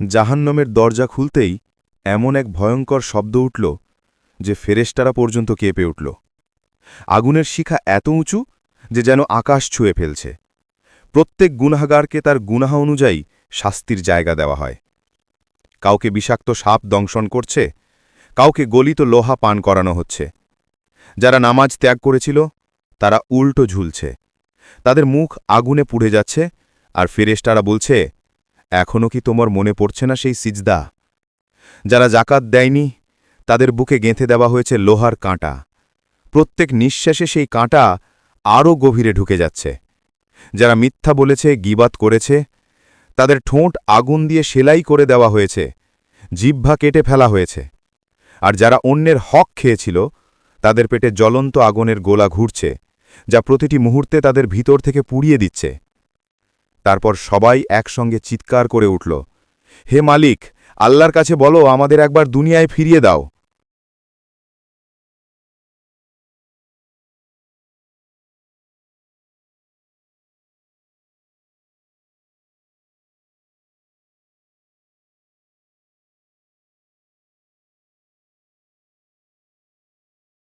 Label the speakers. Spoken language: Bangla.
Speaker 1: জাহান্নমের দরজা খুলতেই এমন এক ভয়ঙ্কর শব্দ উঠল যে ফেরেস্তারা পর্যন্ত কেঁপে উঠল। আগুনের শিখা এত উঁচু যে যেন আকাশ ছুঁয়ে ফেলছে। প্রত্যেক গুনাহাগারকে তার গুনাহা অনুযায়ী শাস্তির জায়গা দেওয়া হয়। কাউকে বিষাক্ত সাপ দংশন করছে, কাউকে গলিত লোহা পান করানো হচ্ছে। যারা নামাজ ত্যাগ করেছিল, তারা উল্টো ঝুলছে। তাদের মুখ আগুনে পুড়ে যাচ্ছে আর ফেরেশতারা বলছে এখনও কি তোমার মনে পড়ছে না সেই সিজদা? যারা জাকাত দেয়নি, তাদের বুকে গেঁথে দেওয়া হয়েছে লোহার কাঁটা। প্রত্যেক নিঃশ্বাসে সেই কাঁটা আরও গভীরে ঢুকে যাচ্ছে। যারা মিথ্যা বলেছে, গিবাত করেছে, তাদের ঠোঁট আগুন দিয়ে সেলাই করে দেওয়া হয়েছে, জিহ্বা কেটে ফেলা হয়েছে। আর যারা অন্যের হক খেয়েছিল, তাদের পেটে জ্বলন্ত আগুনের গোলা ঘুরছে, যা প্রতিটি মুহূর্তে তাদের ভিতর থেকে পুড়িয়ে দিচ্ছে। তারপর সবাই একসঙ্গে চিৎকার করে উঠল, হে মালিক, আল্লাহর কাছে বলো আমাদের একবার দুনিয়ায় ফিরিয়ে দাও।